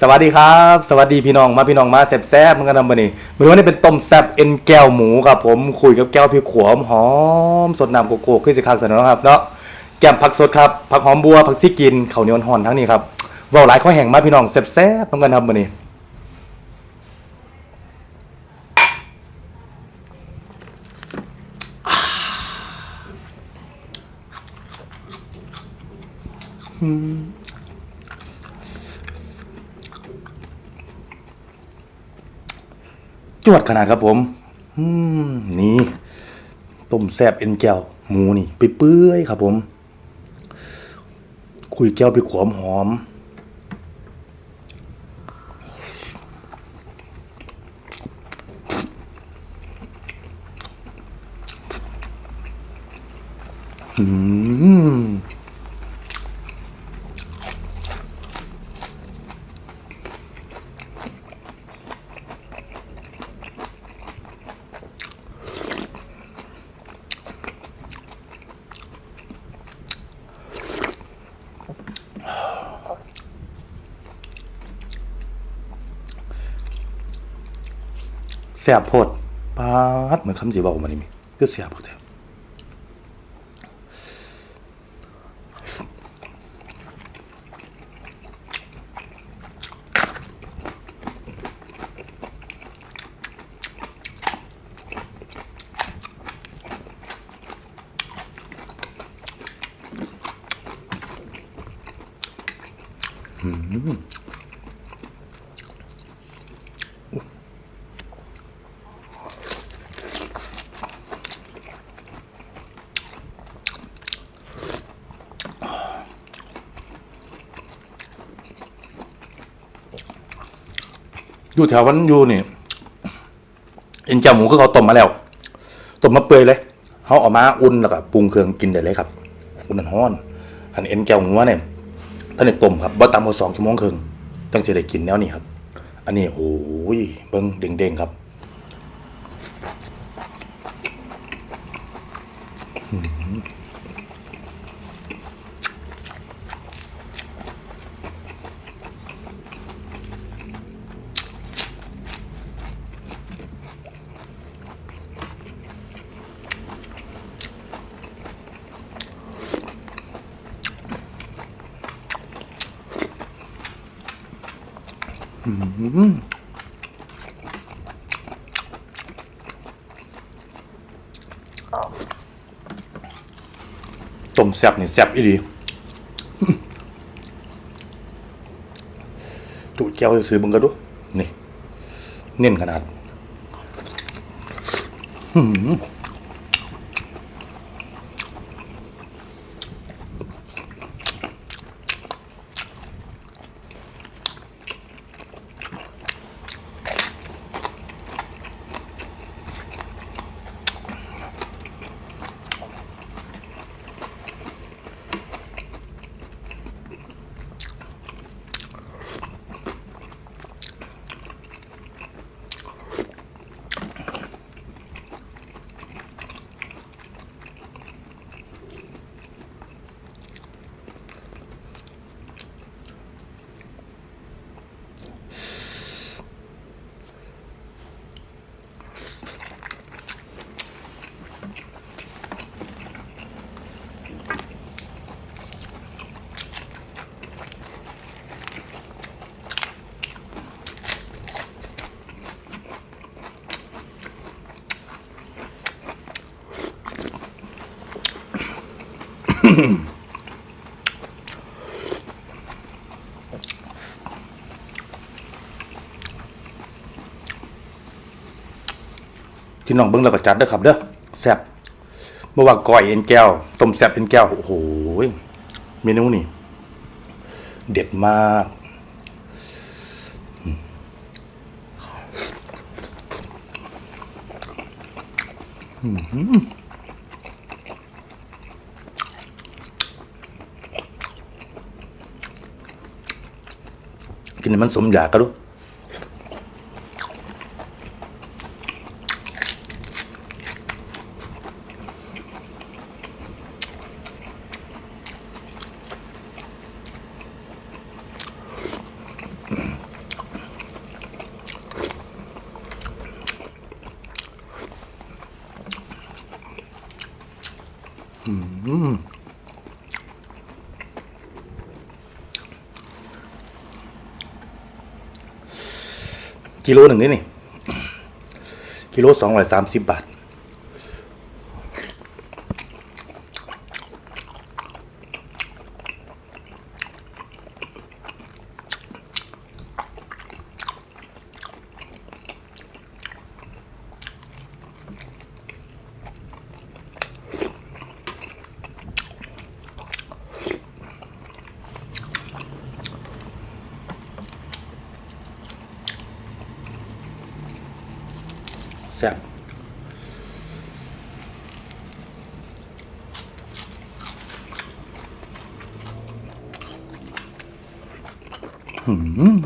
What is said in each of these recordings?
สวัสดีครับ สวัสดีพี่น้องมาพี่น้องมาแซ่บแซ่บมันกันทำบันนี้มือนวันนี้เป็นต้มแซ่บเอ็นแก้วหมูครับผมคุยกับแก้วพี่ขวมหอมสดน้ำโกโก้ขึ้นสิคักสนอครับเนาะแก้มผักสดครับผักหอมบัวผักซี่กินข้าวเหนียวห่อนทั้งนี้ครับว่าหลายข้อแห่งมาพี่น้องแซ่บแซ่บมันกันทำบมื้อนี้ จวดขนาดครับผมอืมนี่ต้มแซบเอ็นแก้วหมูนี่ไปเปื่อยครับผม คุยแก้วไปขวมหอม อืม แสบโพดปาดเหมือนคำสีบอกมานี่มีก็แสบพดเลยะ อยู่แถววันอยู่นี่เอ็นแก้วหมูก็เขาต้มมาแล้วต้มมาเปื่อยเลยเขาเออกมาอุ่นแล้วก็ปรุงเครื่องกินได้เลยครับ อุ่นห้อนอันเอ็นแก้วหมูเนี่ยท่านได้ต้มครับบ่ต่ำกว่าสองชั่วโมงครึ่งตั้งใจะได้กินแล้วนี่ครับ อันนี้โอ้ยเบิ้งเด้งๆครับ ต้มแซ่บนี่แซ่บอีดีตุแก้วซื้อบังก็ดูนี่ เน้นขนาดหืม พี่น้องเบิ้งแล้วก็จัดเด้อครับเด้อแซ่บเมื่อว่าก้อยเอ็นแก้วต้มแซ่บเอ็นแก้วโอ้โหเมนูนี่ เด็ดมาก กินให้มันสมอยากก็รู้ กิโลหนึ่งนี่นี่ กิโลสองร้อยสามสิบบาท แซ่บหืม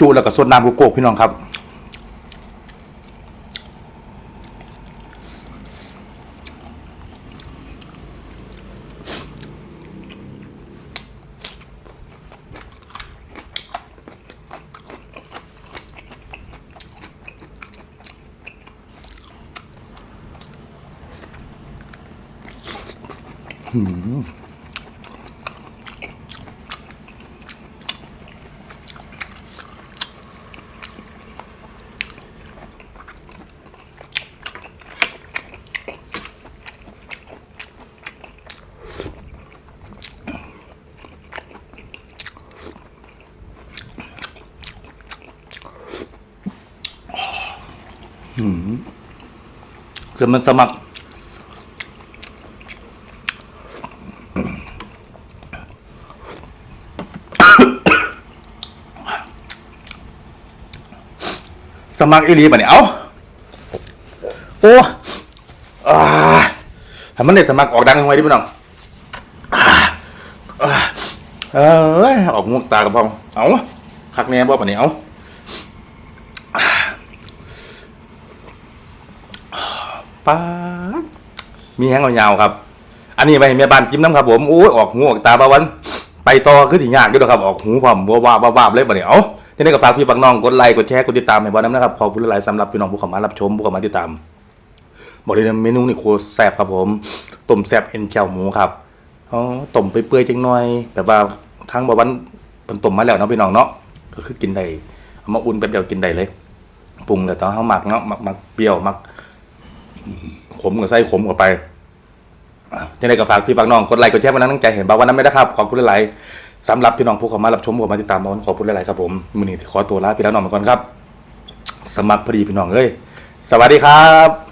จูแล้วก็สดน้ำโกโก้พี่น้องครับ คือมันสมัคร สมัครอีหลีป่ะเนี่ยเอ้าโอ้อาถ้ามันได้สมัครออกดังยังไงดิพี่น้องอ่าอ่าเอ้ยออกงวกตากระพองเอาคักแน่บ่ป่ะเนี่ยเอ้าป๊าดมีแห้งยาวๆครับ อันนี้ไปให้แม่บ้านจิ้มน้ำครับผมโอ้ยออกหูออกตาบาวัน ไปต่อคือถี่ยากด้วยครับ ออกหูพร้อมว้าวว้าวว้าเลยบ่เนี่ยเอ้า จะได้กับฝากพี่ฝากน้องกดไลค์กดแชร์กดติดตามให้บ่น้ำนะครับขอบคุณหลายๆสำหรับพี่น้องผู้เข้ามารับชมผู้เข้ามาติดตามบอกเลยนะเมนูนี่โคตรแซ่บครับผมต้มแซ่บเอ็นแก้วหมูครับอ๋อต้มไปเปื่อยๆจังหน่อยแบบว่าทางบ่วันเป็นต้มมาแล้วเนาะพี่น้องเนาะก็คือกินได้เอามาอุ่นแป๊บเดียวกินได้เลยปรุงแล้วตอนเฮาหมักเนาะหมักหมักเปรี้ยวหมักขมกับไส้ขมกับไป ยังไงก็ฝากพี่ฝากน้องกดไลค์กดแชร์วันนั้นตั้งใจเห็นบ้าววันนั้นไม่ได้ครับขอบคุณหลายๆสำหรับพี่น้องผู้เข้ามารับชมผมมาติดตามมาขอบคุณหลายๆครับผมมือนี้ขอตัวลาพี่แล้วน้องไปก่อนครับ สมัครพอดีพี่น้องเลยสวัสดีครับ